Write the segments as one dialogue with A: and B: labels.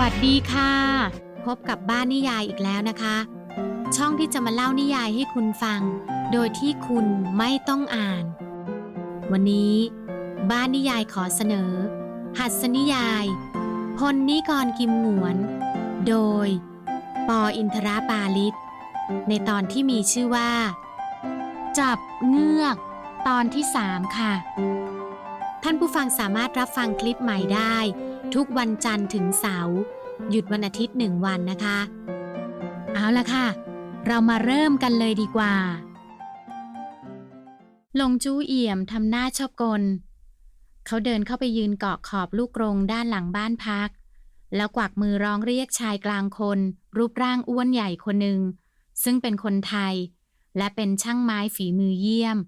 A: วัสดีค่ะ พบกับบ้านนิยายอีกแล้วนะคะ ช่องที่จะมาเล่านิยายให้คุณฟัง โดยที่คุณไม่ต้องอ่าน วันนี้ บ้านนิยายขอเสนอ หัสนิยายพลนิกรกิมหงวน โดย ปออินทราปาลิศในตอนที่มีชื่อว่า จับเงือก ตอนที่3ค่ะ ท่านผู้ฟังสามารถรับฟังคลิปใหม่ได้ ทุกวันจันทร์ถึงเสาร์หยุดวันอาทิตย์หนึ่งวันนะคะ เอาละค่ะ เรามาเริ่มกันเลยดีกว่า ลงจู้เอี่ยมทำหน้าชอบกล เขาเดินเข้าไปยืนเกาะขอบลูกกรงด้านหลังบ้านพัก แล้วกวักมือร้องเรียกชายกลางคน รูปร่างอ้วนใหญ่คนหนึ่ง ซึ่งเป็นคนไทย และเป็นช่างไม้ฝีมือเยี่ยม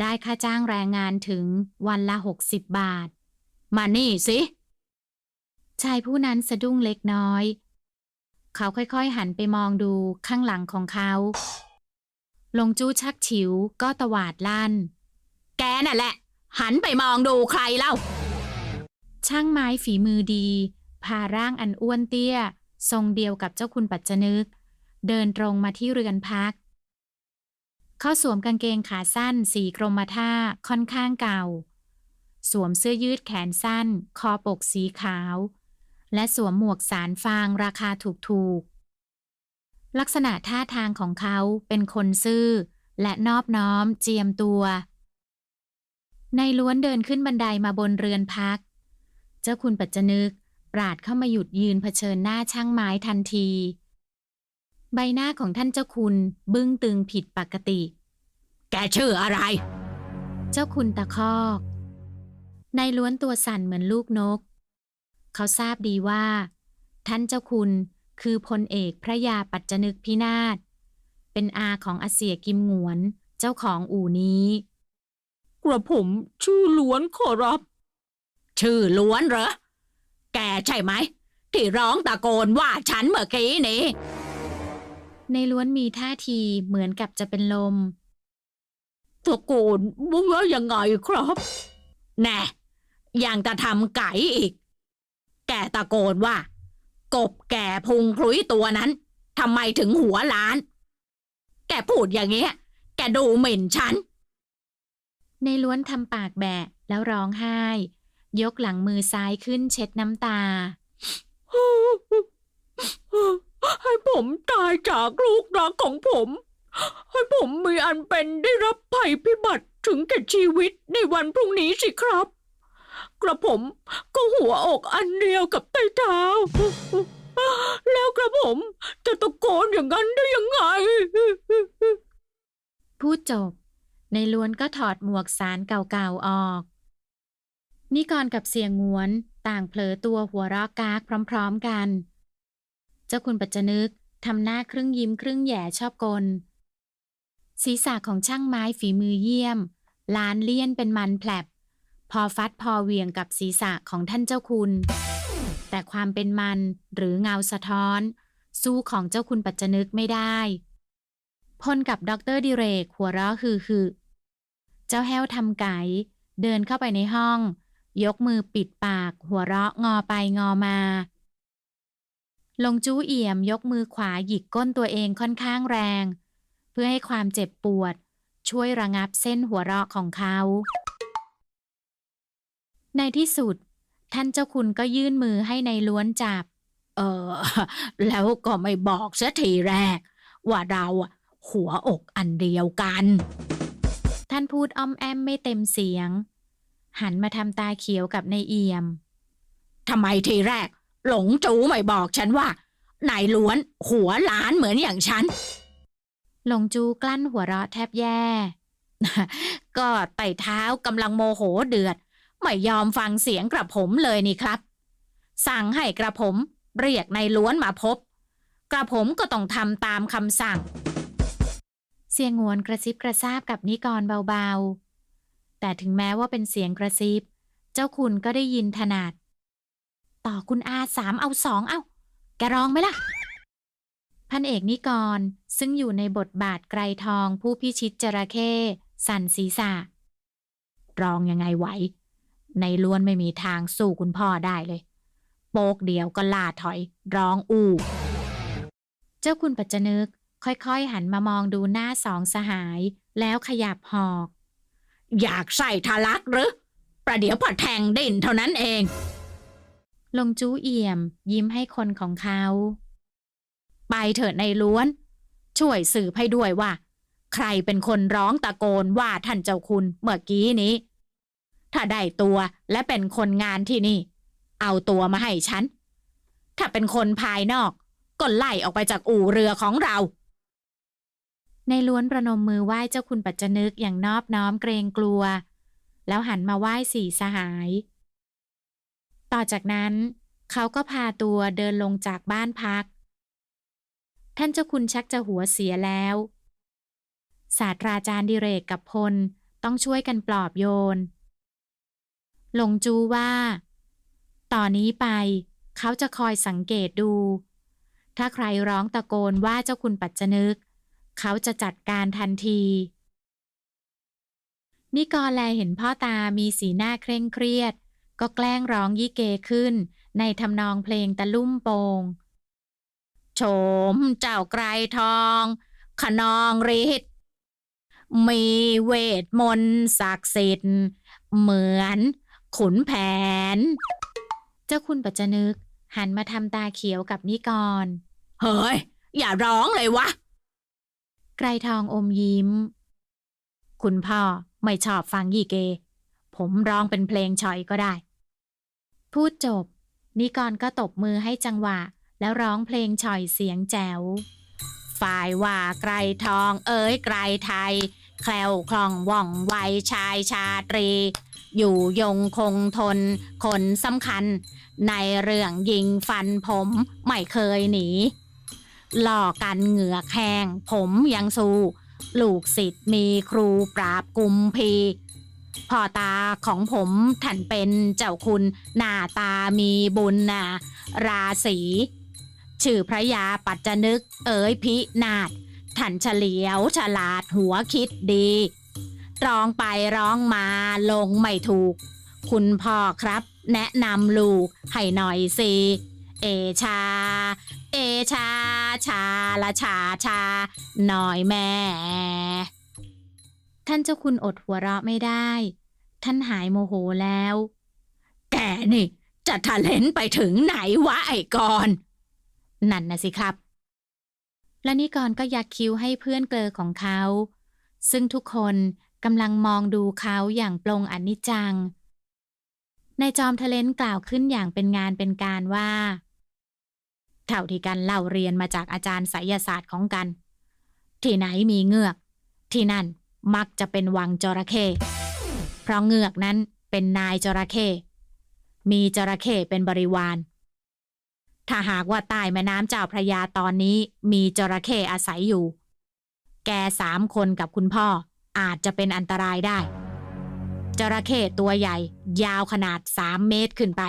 A: ได้ค่าจ้างแรงงานถึงวันละ60บาท มานี่สิ ชายผู้นั้นสะดุ้งเล็กน้อย เขาค่อยๆหันไปมองดูข้างหลังของเขา ลงจู้ชักฉิวก็ตวาดลั่น แกน่ะแหละ หันไปมองดูใครเล่า ช่างไม้ฝีมือดี พาร่างอันอ้วนเตี้ย ทรงเดียวกับเจ้าคุณปัจจนึก เดินตรงมาที่เรือนพัก เขาสวมกางเกงขาสั้น สีกรมท่าค่อนข้างเก่า สวมเสื้อยืดแขนสั้น คอปกสีขาว และสวมหมวกสารฟางราคาถูกๆ ลักษณะท่าทางของเขาเป็นคนซื่อ และนอบน้อมเจียมตัว ในายล้วนเดินขึ้นบันไดมาบนเรือนพัก เจ้าคุณปัจจนึก ปราดเข้ามาหยุดยืนเผชิญหน้าช่างไม้ทันที ใบหน้าของท่านเจ้าคุณบึ้งตึงผิดปกติ
B: แกชื่ออะไร
A: เจ้าคุณตะคอกนายล้วนตัวสั่นเหมือนลูกนก เขาทราบดีว่า ท่านเจ้าคุณคือพลเอกพระยาปัจจนึกพินาศ เป็นอาของอาเสียกิมหงวนเจ้าของอู่นี้
B: กระผมชื่อล้วนขอรับ ชื่อล้วนเหรอ แกใช่ไหม ที่ร้องตะโกนว่าฉันเมื่อกี้นี้
A: ในล้วนมีท่าทีเหมือนกับจะเป็นลม
B: ตะโกนว่ายังไงครับ แน่ยังจะทำไก่อีก แกตะโกนว่า กบแก่พุงคลุยตัวนั้นทำไมถึงหัวล้าน แกพูดอย่างเงี้ย แกดูหมิ่นฉัน
A: ในล้วนทำปากแบะแล้วร้องไห้ ยกหลังมือซ้ายขึ้นเช็ดน้ำตา
B: ให้ผมตายจากลูกรักของผม ให้ผมมีอันเป็นได้รับภัยพิบัติถึงแก่ชีวิตในวันพรุ่งนี้สิครับ กระผมก็หัวอกอันเดียวกับไต้เท้า แล้วกระผมจะตะโกนอย่างนั้นได้ยังไง
A: พูดจบ ในล้วนก็ถอดหมวกสารเก่าๆออก นิกรกับเสียงงวนต่างเผลอตัวหัวเราะกากพร้อมๆกัน เจ้าคุณปัจจนึกทำหน้าครึ่งยิ้มครึ่งแย่ชอบกล ศีรษะของช่างไม้ฝีมือเยี่ยม ล้านเลี่ยนเป็นมันแผลบ พอฟัดพอเหวียงกับศีรษะของท่านเจ้าคุณ แต่ความเป็นมันหรือเงาสะท้อน สู้ของเจ้าคุณปัจจนึกไม่ได้พลกับด็อกเตอร์ดิเรกหัวเราะฮือฮือ เจ้าแห้วทำไก่เดินเข้าไปในห้อง ยกมือปิดปาก หัวเราะงอไปงอมาลงจู้เอี่ยมยกมือขวาหยิกก้นตัวเองค่อนข้างแรง เพื่อให้ความเจ็บปวด ช่วยระงับเส้นหัวเราะของเขา ในที่สุด ท่านเจ้าคุณก็ยื่นมือให้ในล้วนจับ
B: เออ แล้วก็ไม่บอกเสียทีแรก ว่าเราหัวอกอันเดียวกัน
A: ท่านพูดอ้อมแอมไม่เต็มเสียง หันมาทำตาเขียวกับนายเอี่ยม
B: ทำไมทีแรก หลงจูไม่บอกฉันว่านายล้วนหัวล้านเหมือนอย่างฉัน
A: หลงจูกลั้นหัวเราะแทบแย่
B: ก็ไต่เท้ากำลังโมโหเดือด ไม่ยอมฟังเสียงกระผมเลยนี่ครับ สั่งให้กระผมเรียกนายล้วนมาพบ กระผมก็ต้องทำตามคำสั่ง
A: เสียงงวนกระซิบกระซาบกับนิกรเบาๆ แต่ถึงแม้ว่าเป็นเสียงกระซิบ เจ้าคุณก็ได้ยินถนัด ต่อคุณอาสามเอาสองเอาแกร้องไหมล่ะ พันเอกนิกรซึ่งอยู่ในบทบาทไกรทองผู้พิชิตจระเข้สั่นศีรษะ
B: รองยังไงไหว ในล้วนไม่มีทางสู้คุณพ่อได้เลย
A: โปกเดียวก็ลาถอยร้องอู้ เจ้าคุณปัจจนึกค่อยๆ หันมามองดูหน้าสองสหาย แล้วขยับหอก
B: อยากใส่ทะลักหรือ ประเดี๋ยวพอแทงดิ่นเท่านั้นเอง
A: ลงจู้เอี่ยม ยิ้มให้คนของเขา ไปเถิดในล้วน ช่วยสืบให้ด้วยว่า ใครเป็นคนร้องตะโกนว่าท่านเจ้าคุณเมื่อกี้นี้ ถ้าได้ตัวและเป็นคนงานที่นี่ เอาตัวมาให้ฉัน ถ้าเป็นคนภายนอก ก็ไล่ออกไปจากอู่เรือของเรา ในล้วนประนมมือไหว้เจ้าคุณปัจจนึกอย่างนอบน้อมเกรงกลัว แล้วหันมาไหว้สี่สหาย ต่อจากนั้น เขาก็พาตัวเดินลงจากบ้านพัก ท่านเจ้าคุณชักจะหัวเสียแล้วศาสตราจารย์ดิเรกกับพลต้องช่วยกันปลอบโยน หลงจูว่า ต่อนนี้ไปเขาจะคอยสังเกตดู ถ้าใครร้องตะโกนว่าเจ้าคุณปัจจนึก เขาจะจัดการทันที นิกรแลเห็นพ่อตามีสีหน้าเคร่งเครียด ก็แกล้งร้องยี่เกขึ้น ในทำนองเพลงตะลุ่มโปงโฉมเจ้าไกรทอง ขนองฤทธิ์มีเวทมนต์ศักดิ์สิทธิ์เหมือน ขุนแผน เจ้าคุณปัจจนึก หันมาทำตาเขียวกับนิกร
B: เฮ้ย อย่าร้องเลยวะ
A: ไกรทองอมยิ้ม คุณพ่อไม่ชอบฟังยี่เก ผมร้องเป็นเพลงชอยก็ได้ พูดจบ นิกรก็ตบมือให้จังหวะ แล้วร้องเพลงชอยเสียงแจ๋วฝ่ายว่าไกรทองเอ๋ยไกรไทย แคล้วคล่องว่องไวชายชาตรี อยู่ยงคงทน คนสำคัญ ในเรื่องยิงฟันผมไม่เคยหนี หลอกกันเหงือกแห้งผมยังสู้ ลูกศิษย์มีครูปราบกุมพีพ่อตาของผมท่านเป็นเจ้าคุณ หน้าตามีบุญนาราศีชื่อพระยาปัจจนึก เอ๋ยพินาศท่านเฉลียวฉลาดหัวคิดดี ร้องไปร้องมาลงไม่ถูก คุณพ่อครับ แนะนำลูกให้หน่อยสิเอชา เอชา ชาละชาชา หน่อยแม่ ท่านเจ้าคุณอดหัวเราะไม่ได้ ท่านหายโมโหแล้ว
B: แกนี่ จะทะเลนไปถึงไหนวะไอ้กอน
A: นั่นนะสิครับ และนิกรก็ยักคิ้วให้เพื่อนเกลอของเขา ซึ่งทุกคน กำลังมองดูเขาอย่างปลงอนิจจังในายจอมทะเลนกล่าวขึ้นอย่างเป็นงานเป็นการว่าเท่าที่กันเล่าเรียนมาจากอาจารย์ไสยศาสตร์ของกัน ที่ไหนมีเงือก ที่นั่นมักจะเป็นวังจระเข้เพราะเงือกนั้นเป็นนายจระเข้มีจระเข้เป็นบริวาร ถ้าหากว่าใต้แม่น้ำเจ้าพระยาตอนนี้มีจระเข้อาศัยอยู่ แกสามคนกับคุณพ่อ อาจจะเป็นอันตรายได้ จระเข้ตัวใหญ่ ยาวขนาดสามเมตรขึ้นไป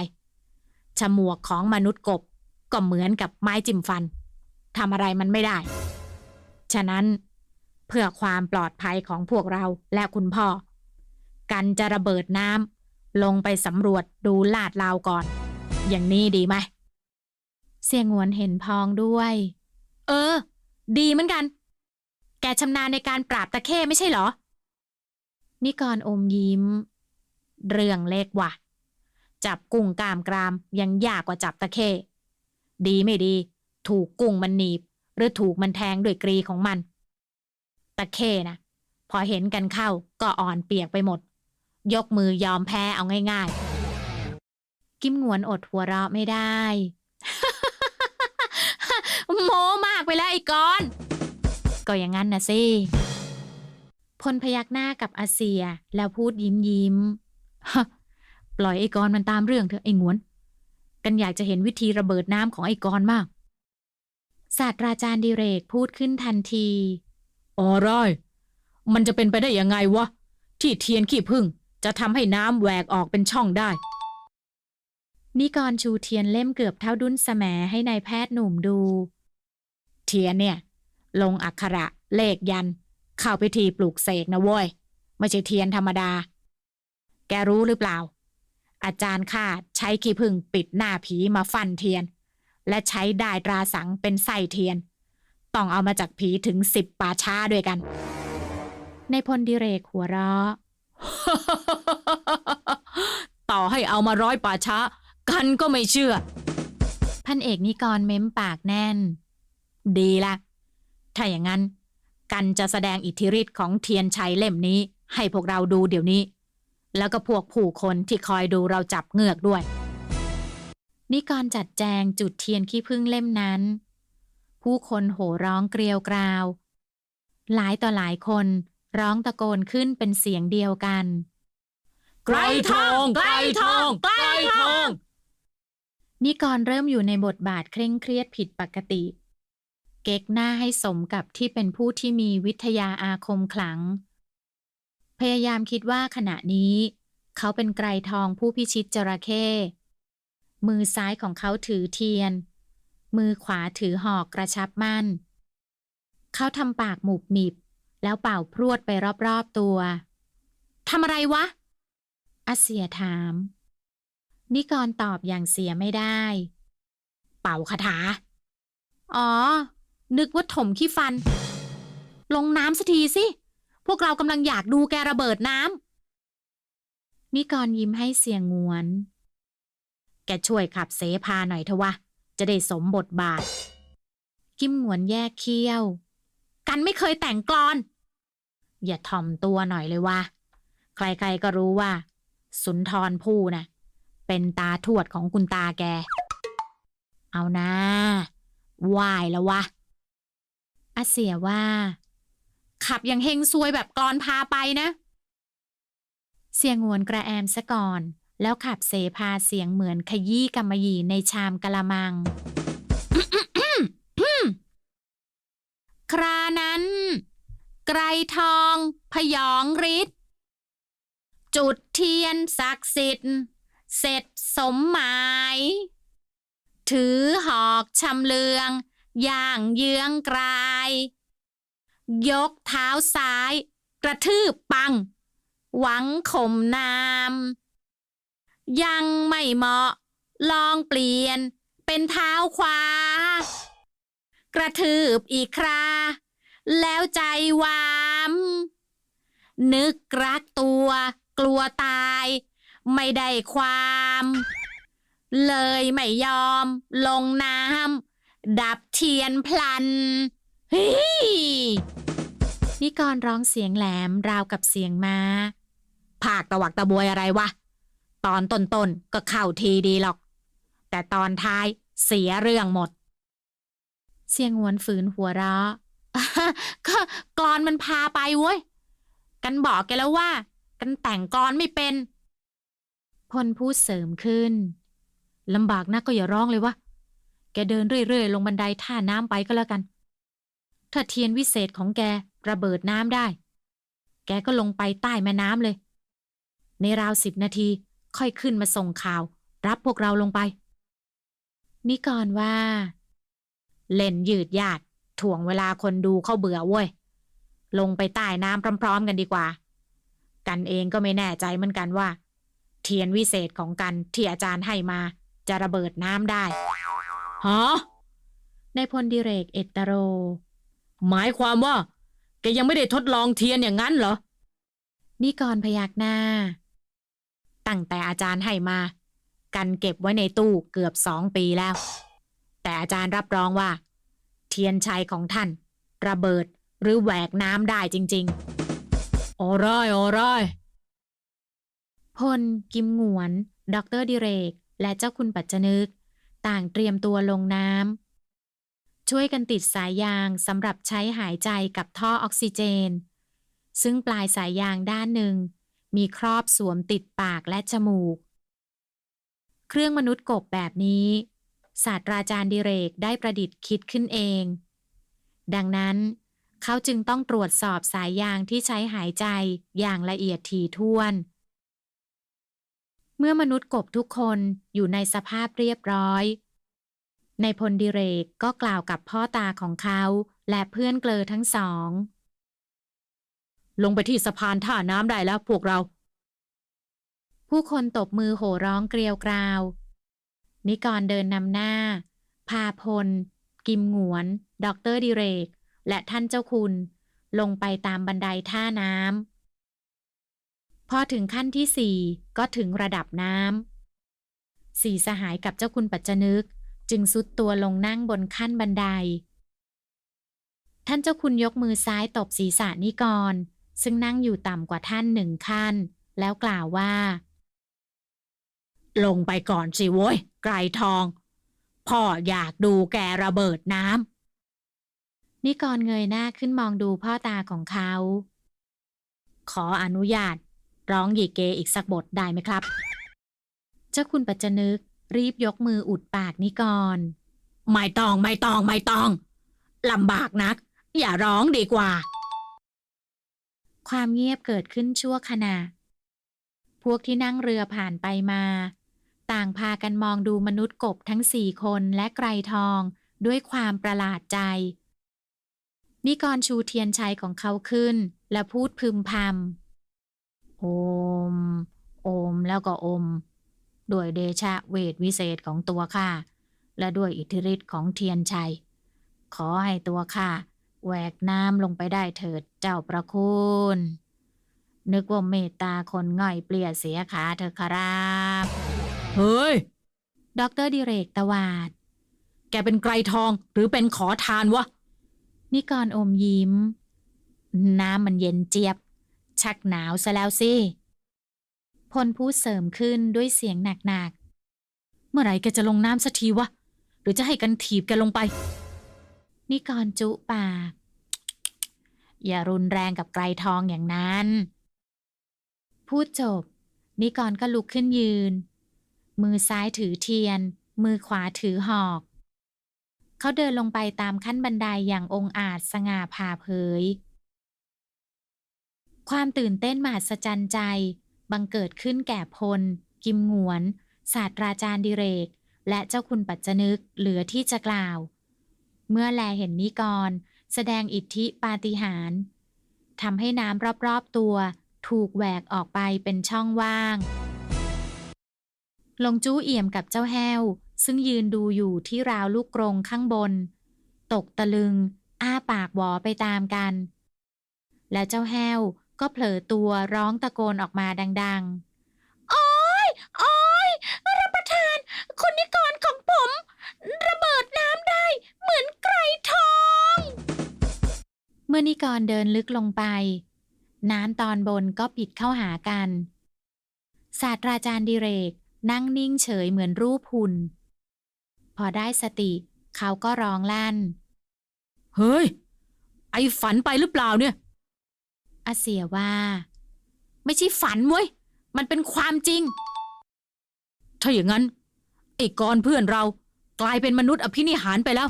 A: ฉมวกของมนุษย์กบก็เหมือนกับไม้จิ้มฟันทำอะไรมันไม่ได้ ฉะนั้นเพื่อความปลอดภัยของพวกเราและคุณพ่อ กันจะระเบิดน้ำลงไปสำรวจดูลาดราวก่อน อย่างนี้ดีไหม เสียงวนเห็นพองด้วย เออ ดีเหมือนกัน ชำนาญในการปราบตะเข้ไม่ใช่เหรอ นิกรอมยิ้ม เรื่องเล็กว่ะ จับกุ้งกามกรามยังยากกว่าจับตะเข้ดีไม่ดี ถูกกุ้งมันหนีบ หรือถูกมันแทงด้วยกรีของมัน ตะเข้นะพอเห็นกันเข้าก็อ่อนเปียกไปหมด ยกมือยอมแพ้เอาง่ายๆ กิมงวนอดหัวเราะไม่ได้ โมมากไปแล้วไอ้กอน ก็อย่างนั้นนะสิพลพยักหน้ากับอาเซียแล้วพูดยิ้มยิ้มฮะปล่อยไอ้กอนมันตามเรื่องเถอะไอ้หงวน กันอยากจะเห็นวิธีระเบิดน้ำของไอ้กอนมาก ศาสตราจารย์ดิเรกพูดขึ้นทันที
B: อ๋อร้อยมันจะเป็นไปได้ยังไงวะ ที่เทียนขี้ผึ้งจะทำให้น้ำแหวกออกเป็นช่องได้
A: นิกรชูเทียนเล่มเกือบเท่าดุนสแหมให้ในายแพทย์หนุ่มดู เทียนเนี่ย ลงอักขระเลขยัน เข้าพิธีปลูกเสกนะเว้ย ไม่ใช่เทียนธรรมดา แกรู้หรือเปล่า อาจารย์ข้าใช้ขี้ผึ้งปิดหน้าผีมาฟันเทียน และใช้ได้ตราสังเป็นไส้เทียน ต้องเอามาจากผีถึงสิบป่าช้าด้วยกัน ในพลดิเรกหัวเราะ
B: ต่อให้เอามาร้อยป่าช้า กันก็ไม่เชื่อ
A: พันเอกนิกรเม้มปากแน่น ดีละ ถ้าอย่างนั้น กันจะแสดงอิทธิฤทธิ์ของเทียนชัยเล่มนี้ ให้พวกเราดูเดี๋ยวนี้ แล้วก็พวกผู้คนที่คอยดูเราจับเงือกด้วย นิกรจัดแจงจุดเทียนขี้ผึ้งเล่มนั้น ผู้คนโห่ร้องเกลียวกราว หลายต่อหลายคนร้องตะโกนขึ้นเป็นเสียงเดียวกัน
B: ไกลทองไกลทองไกลทอง
A: นิกรเริ่มอยู่ในบทบาทเคร่งเครียดผิดปกติ เก๊กหน้าให้สมกับที่เป็นผู้ที่มีวิทยาอาคมขลัง พยายามคิดว่าขณะนี้ เขาเป็นไกรทองผู้พิชิตจระเข้มือซ้ายของเขาถือเทียน มือขวาถือหอกกระชับมั่น เขาทำปากหมุบหมิบ แล้วเป่าพรวดไปรอบๆตัวทำอะไรวะอาเสียถาม นิกรตอบอย่างเสียไม่ได้ เป่าคาถา อ๋อ นึกว่าถมขี้ฟัน ลงน้ำสักทีสิ พวกเรากำลังอยากดูแกระเบิดน้ำนิกรยิ้มให้เสียงงวน แกช่วยขับเสพาหน่อยเถอะวะ จะได้สมบทบาท กิมงวนแยกเขี้ยว กันไม่เคยแต่งกลอน อย่าถ่อมตัวหน่อยเลยวะใครๆก็รู้ว่า สุนทรภู่น่ะเป็นตาทวดของคุณตาแก เอานะไหวแล้ววะ อาเสียว่า ขับอย่างเฮงซวยแบบกรอนพาไปนะ เสียงวนกระแอมซะก่อน แล้วขับเสพาเสียงเหมือนขยี้กำมะหยี่ในชามกะละมัง ครานั้น ไกรทองพยองฤทธิ์จุดเทียนศักดิ์สิทธิ์เสร็จสมหมาย ถือหอกชำเลือง ย่างเยื้องกลาย ยกเท้าซ้าย กระทืบปัง หวังข่มนาม ยังไม่เหมาะ ลองเปลี่ยน เป็นเท้าขวา กระทืบอีกครา แล้วใจวาม นึกรักตัว กลัวตาย ไม่ได้ความ เลยไม่ยอม ลงน้ำ ดับเทียนพลันเฮ้ยนิกรร้องเสียงแหลมราวกับเสียงม้าภาคตะวักตะบวยอะไรวะ ตอนต้นๆก็เข้าทีดีหรอก แต่ตอนท้ายเสียเรื่องหมด เสียงหวนฝืนหัวเราะก็กรอนมันพาไปเว้ย กันบอกแกแล้วว่า กันแต่งกรอนไม่เป็น พลพูดเสริมขึ้นลำบากนักก็อย่าร้องเลยวะแกเดินเรื่อยๆ ลงบันไดท่าน้ำไปก็แล้วกัน ถ้าเทียนวิเศษของแกระเบิดน้ำได้ แกก็ลงไปใต้แม่น้ำเลย ในราวสิบนาทีค่อยขึ้นมาส่งข่าว รับพวกเราลงไปนิกรว่า เล่นยืดยาดถ่วงเวลาคนดูเข้าเบื่อเว้ย ลงไปใต้น้ำพร้อมๆกันดีกว่า กันเองก็ไม่แน่ใจเหมือนกันว่า เทียนวิเศษของกันที่อาจารย์ให้มาจะระเบิดน้ำได้
B: ฮะ
A: ในพลดิเรกเอตโร
B: หมายความว่า แกยังไม่ได้ทดลองเทียนอย่างนั้นเหรอ
A: นิกรพยักหน้า ตั้งแต่อาจารย์ให้มา กันเก็บไว้ในตู้เกือบสองปีแล้ว แต่อาจารย์รับรองว่า เทียนชัยของท่าน ระเบิดหรือแหวกน้ำได้จริง
B: โอ้ร้อยโอ้ร้อย
A: ๆพล กิมหงวน ดรดิเรก และเจ้าคุณปัจจนึก ต่างเตรียมตัวลงน้ำช่วยกันติดสายยางสำหรับใช้หายใจกับท่อออกซิเจน ซึ่งปลายสายยางด้านหนึ่ง มีครอบสวมติดปากและจมูก เครื่องมนุษย์กบแบบนี้ศาสตราจารย์ดิเรกได้ประดิษฐ์คิดขึ้นเอง ดังนั้น เขาจึงต้องตรวจสอบสายยางที่ใช้หายใจอย่างละเอียดถี่ถ้วน เมื่อมนุษย์กบทุกคนอยู่ในสภาพเรียบร้อยในพลดิเรกก็กล่าวกับพ่อตาของเขาและเพื่อนเกลอทั้งสอง
B: ลงไปที่สะพานท่าน้ำได้แล้วพวกเรา
A: ผู้คนตบมือโห่ร้องเกลียวกราว นิกรเดินนำหน้า พาพล กิมหงวนด็อกเตอร์ดิเรก และท่านเจ้าคุณ ลงไปตามบันไดท่าน้ำ พอถึงขั้นที่สี่ก็ถึงระดับน้ำสี่สหายกับเจ้าคุณปัจจนึก จึงซุดตัวลงนั่งบนขั้นบันได ท่านเจ้าคุณยกมือซ้ายตบศีรษะนิกร ซึ่งนั่งอยู่ต่ำกว่าท่านหนึ่งขั้น แล้วกล่าวว่า
B: ลงไปก่อนสิโว้ย ไกรทอง พ่ออยากดูแกระเบิดน้ำ
A: นิกรเงยหน้าขึ้นมองดูพ่อตาของเขา ขออนุญาต ร้องหยีเกอีกสักบทได้ไหมครับ เจ้าคุณปัจจนึกรีบยกมืออุดปากนิกร
B: ไม่ต้องไม่ต้องไม่ต้องลำบากนัก อย่าร้องดีกว่า
A: ความเงียบเกิดขึ้นชั่วขณะ พวกที่นั่งเรือผ่านไปมา ต่างพากันมองดูมนุษย์กบทั้งสี่คนและไกรทองด้วยความประหลาดใจ นิกรชูเทียนชัยของเขาขึ้น และพูดพึมพำ โอม โอมแล้วก็อม ด้วยเดชะเวทวิเศษของตัวข้า และด้วยอิทธิฤทธิ์ของเทียนชัย ขอให้ตัวข้าแหวกน้ำลงไปได้เถิดเจ้าประคุณนึกว่าเมตตาคนง่อยเปลี่ยเสียขาเถอะครับ
B: เฮ้ย
A: ด็อกเตอร์ดิเรกตวาด
B: แกเป็นไกรทองหรือเป็นขอทานวะ
A: นิกรอมยิ้ม น้ำมันเย็นเจี๊ยบ ชักหนาวซะแล้วสิ พลพูดเสริมขึ้นด้วยเสียงหนัก
B: เมื่อไหร่แกจะลงน้ำสักทีวะ หรือจะให้กันถีบแกลงไป
A: นิกรจุปาก อย่ารุนแรงกับไกรทองอย่างนั้น พูดจบ นิกรก็ลุกขึ้นยืน มือซ้ายถือเทียน มือขวาถือหอกเขาเดินลงไปตามขั้นบันไดอย่างองอาจสง่าผ่าเผย ความตื่นเต้นมหัศจรรย์ใจ บังเกิดขึ้นแก่พล กิมหงวน ศาสตราจารย์ดิเรก และเจ้าคุณปัจจนึกเหลือที่จะกล่าว เมื่อแลเห็นนิกร แสดงอิทธิปาฏิหาริย์ทำให้น้ำรอบๆตัว ถูกแหวกออกไปเป็นช่องว่าง ลงจู้เอี่ยมกับเจ้าแห้ว ซึ่งยืนดูอยู่ที่ราวลูกกรงข้างบน ตกตะลึง อ้าปากหวอไปตามกัน และเจ้าแห้ว ก็เผลอตัวร้องตะโกนออกมาดังๆ โอ้ยโอ้ยรับประทานคุณนิกรของผม ระเบิดน้ำได้เหมือนไกรทอง เมื่อนิกรเดินลึกลงไป น้ำตอนบนก็ปิดเข้าหากัน ศาสตราจารย์ดิเรกนั่งนิ่งเฉยเหมือนรูปหุ่น พอได้สติเขาก็ร้องลั่น
B: เฮ้ย ไอฝันไปหรือเปล่าเนี่ย
A: อาเสียว่า ไม่ใช่ฝันเว้ย มันเป็นความจริง
B: ถ้าอย่างนั้นไอ้กรเพื่อนเรากลายเป็นมนุษย์อภินิหารไปแล้ว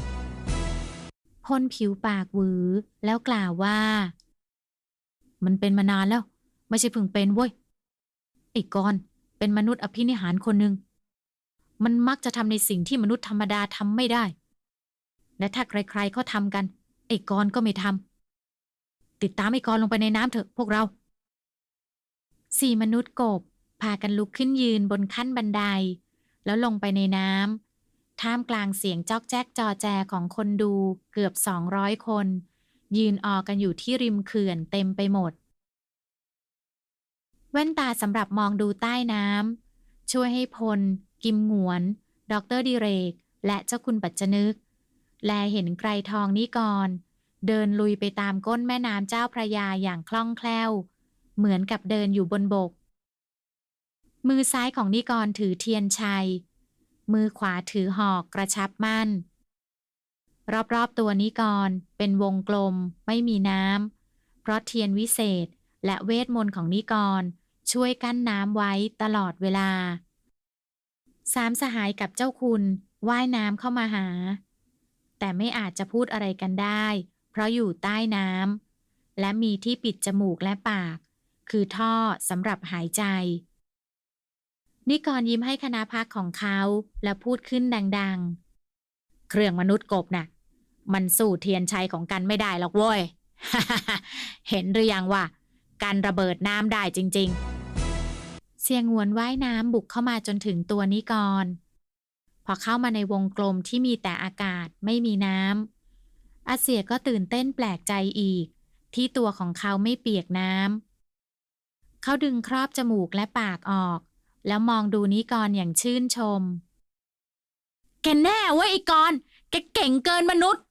A: พ่นผิวปากหวือแล้วกล่าวว่า มันเป็นมานานแล้ว ไม่ใช่เพิ่งเป็นเว้ยไอ้กรเป็นมนุษย์อภินิหารคนหนึ่งมันมักจะทำในสิ่งที่มนุษย์ธรรมดาทำไม่ได้ และถ้าใครๆเขาทำกันไอ้กรก็ไม่ทำ ติดตามไอ้กรลงไปในน้ำเถอะพวกเรา สี่มนุษย์กบ พากันลุกขึ้นยืนบนขั้นบันได แล้วลงไปในน้ำท่ามกลางเสียงจอกแจ๊กจอแจของคนดูเกือบ200คน ยืนออกันอยู่ที่ริมเขื่อนเต็มไปหมด แว่นตาสำหรับมองดูใต้น้ำช่วยให้พล กิมหงวนดอกเตอรดิเรก และเจ้าคุณปัจจนึก แลเห็นไกรทองนิกร เดินลุยไปตามก้นแม่น้ำเจ้าพระยาอย่างคล่องแคล่ว เหมือนกับเดินอยู่บนบก มือซ้ายของนิกรถือเทียนชัย มือขวาถือหอกกระชับมั่น รอบๆตัวนิกรเป็นวงกลมไม่มีน้ำ เพราะเทียนวิเศษและเวทมนต์ของนิกรช่วยกั้นน้ำไว้ตลอดเวลา สามสหายกับเจ้าคุณว่ายน้ำเข้ามาหา แต่ไม่อาจจะพูดอะไรกันได้ ราะอยู่ใต้น้ำและมีที่ปิดจมูกและปาก คือท่อสำหรับหายใจ นิกรยิ้มให้คณะพักของเขาและพูดขึ้นดังๆ เครื่องมนุษย์กบน่ะ มันสู้เทียนชัยของกันไม่ได้หรอกเว้ย เห็นหรือยังว่า การระเบิดน้ำได้จริง ๆ เสียงหวนว่ายน้ำบุกเข้ามาจนถึงตัวนิกรพอเข้ามาในวงกลมที่มีแต่อากาศไม่มีน้ำ อาเสียก็ตื่นเต้นแปลกใจอีก ที่ตัวของเขาไม่เปียกน้ำเขาดึงครอบจมูกและปากออก แล้วมองดูนิกรอย่างชื่นชม แกแน่เว้ยไอ้กรแกเก่งเกินมนุษย์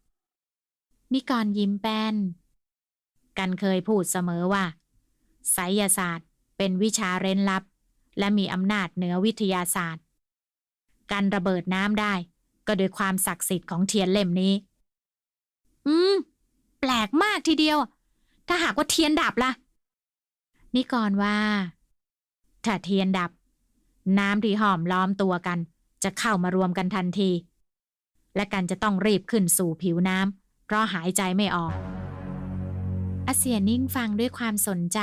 A: นิกรยิ้มแป้น กันเคยพูดเสมอว่าไสยศาสตร์เป็นวิชาเร้นลับ และมีอำนาจเหนือวิทยาศาสตร์ การระเบิดน้ำได้ก็โดยความศักดิ์สิทธิ์ของเทียนเล่มนี้ อืม แปลกมากทีเดียว ถ้าหากว่าเทียนดับล่ะ นิกรว่า ถ้าเทียนดับ น้ำที่หอมล้อมตัวกัน จะเข้ามารวมกันทันที และกันจะต้องรีบขึ้นสู่ผิวน้ำเพราะหายใจไม่ออกอาเซียนิ่งฟังด้วยความสนใจ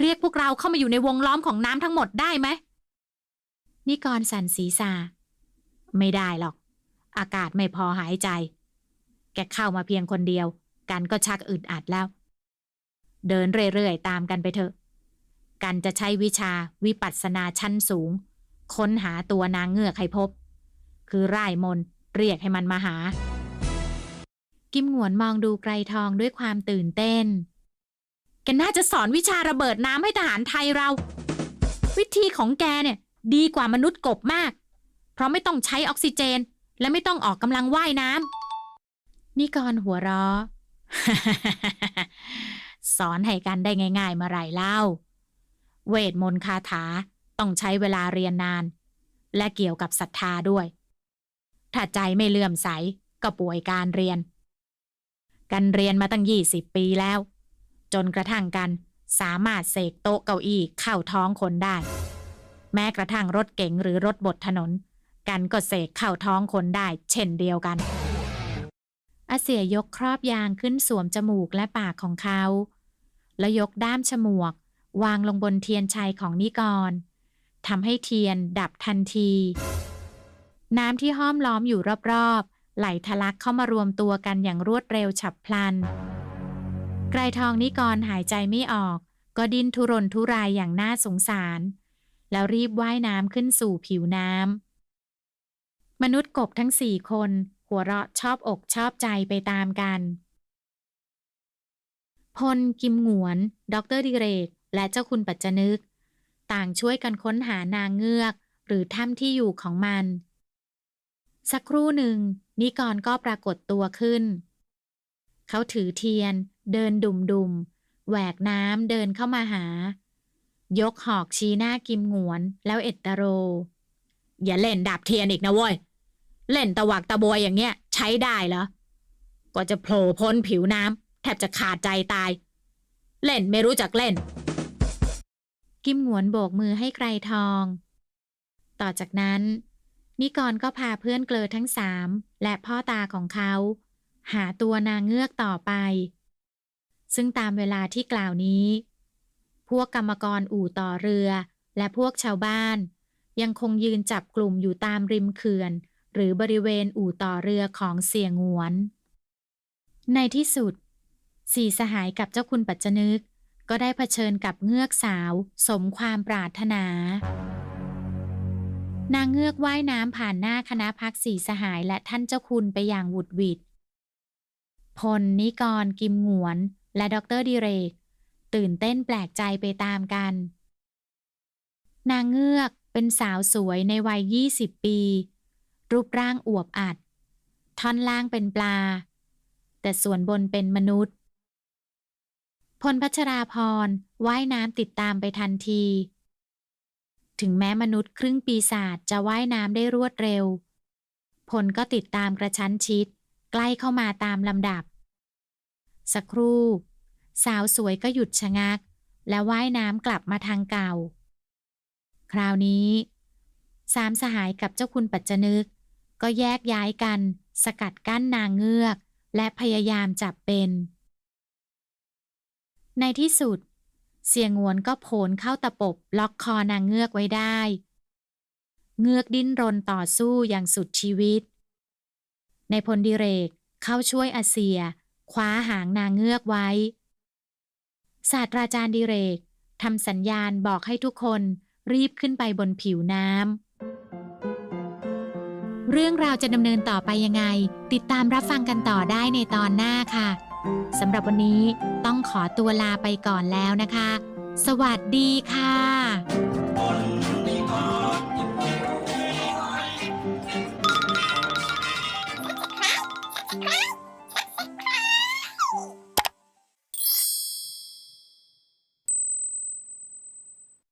A: เรียกพวกเราเข้ามาอยู่ในวงล้อมของน้ำทั้งหมดได้ไหม นิกรสันศีษะไม่ได้หรอก อากาศไม่พอหายใจ แกเข้ามาเพียงคนเดียว กันก็ชักอึดอัดแล้ว เดินเรื่อยๆ ตามกันไปเถอะ กันจะใช้วิชาวิปัสสนาชั้นสูง ค้นหาตัวนางเงือกให้พบ คือร่ายมนเรียกให้มันมาหา กิมหวนมองดูไกรทองด้วยความตื่นเต้นแกน่าจะสอนวิชาระเบิดน้ำให้ทหารไทยเรา วิธีของแกเนี่ย ดีกว่ามนุษย์กบมาก เพราะไม่ต้องใช้ออกซิเจน และไม่ต้องออกกำลังว่ายน้ำ นิกรหัวเราะสอนให้กันได้ง่ายๆมาไรเล่า เวทมนต์คาถาต้องใช้เวลาเรียนนาน และเกี่ยวกับศรัทธาด้วย ถ้าใจไม่เลื่อมใสก็ป่วยการเรียน กันเรียนมาตั้งยี่สิบปีแล้ว จนกระทั่งกันสามารถเสกโต๊ะเก้าอี้เข้าท้องคนได้ แม้กระทั่งรถเก๋งหรือรถบดถนน กันก็เสกเข้าท้องคนได้ เช่นเดียวกัน อาเสียยกครอบยางขึ้นสวมจมูกและปากของเขา แล้วยกด้ามฉมวก วางลงบนเทียนชัยของนิกรทำให้เทียนดับทันที น้ำที่ห้อมล้อมอยู่รอบๆ ไหลทะลักเข้ามารวมตัวกันอย่างรวดเร็วฉับพลัน ไกรทองนิกรหายใจไม่ออก ก็ดิ้นทุรนทุรายอย่างน่าสงสาร แล้วรีบว่ายน้ำขึ้นสู่ผิวน้ำมนุษย์กบทั้งสี่คน หัวเราะชอบอกชอบใจไปตามกัน พลกิมหงวน ดรดิเรก และเจ้าคุณปัจจนึก ต่างช่วยกันค้นหานางเงือก หรือถ้ำที่อยู่ของมัน สักครู่หนึ่ง นิกรก็ปรากฏตัวขึ้น เขาถือเทียน เดินดุมดุมแหวกน้ำเดินเข้ามาหา ยกหอกชี้หน้ากิมหงวนแล้วเอตโร อย่าเล่นดับเทียนอีกนะเว้ย เล่นตะวักตะบวยอย่างเงี้ย ใช้ได้เหรอ ก็จะโผล่พ้นผิวน้ำแทบจะขาดใจตาย เล่นไม่รู้จักเล่น กิมหงวนโบกมือให้ไกรทอง ต่อจากนั้น นิกรก็พาเพื่อนเกลอทั้งสามและพ่อตาของเขา หาตัวนางเงือกต่อไป ซึ่งตามเวลาที่กล่าวนี้ พวกกรรมกรอู่ต่อเรือและพวกชาวบ้าน ยังคงยืนจับกลุ่มอยู่ตามริมเขื่อน หรือบริเวณอู่ต่อเรือของเสียงหวน ในที่สุด สี่สหายกับเจ้าคุณปัจจนึก ก็ได้เผชิญกับเงือกสาว สมความปรารถนา นางเงือกว่ายน้ำผ่านหน้าคณะพักสี่สหายและท่านเจ้าคุณไปอย่างหวุดหวิดพลนิกร กิมหงวน และดรดิเรก ตื่นเต้นแปลกใจไปตามกัน นางเงือกเป็นสาวสวยในวัย 20 ปี รูปร่างอวบอัด ท่อนล่างเป็นปลา แต่ส่วนบนเป็นมนุษย์ พลพัชราพรว่ายน้ำติดตามไปทันที ถึงแม้มนุษย์ครึ่งปีศาจจะว่ายน้ำได้รวดเร็ว พลก็ติดตามกระชั้นชิด ใกล้เข้ามาตามลำดับ สักครู่ สาวสวยก็หยุดชะงัก และว่ายน้ำกลับมาทางเก่า คราวนี้สามสหายกับเจ้าคุณปัจจนึก ก็แยกย้ายกัน สกัดกั้นนางเงือก และพยายามจับเป็น ในที่สุด เสียงวนก็โผนเข้าตะปบ ล็อกคอนางเงือกไว้ได้ เงือกดิ้นรนต่อสู้อย่างสุดชีวิต ในพลดิเรกเข้าช่วยอาเซีย คว้าหางนางเงือกไว้ ศาสตราจารย์ดิเรกทำสัญญาณบอกให้ทุกคนรีบขึ้นไปบนผิวน้ำ เรื่องราวจะดำเนินต่อไปยังไง ติดตามรับฟังกันต่อได้ในตอนหน้าค่ะสำหรับวันนี้ต้องขอตัวลาไปก่อนแล้วนะคะ สวัสดีค่ะ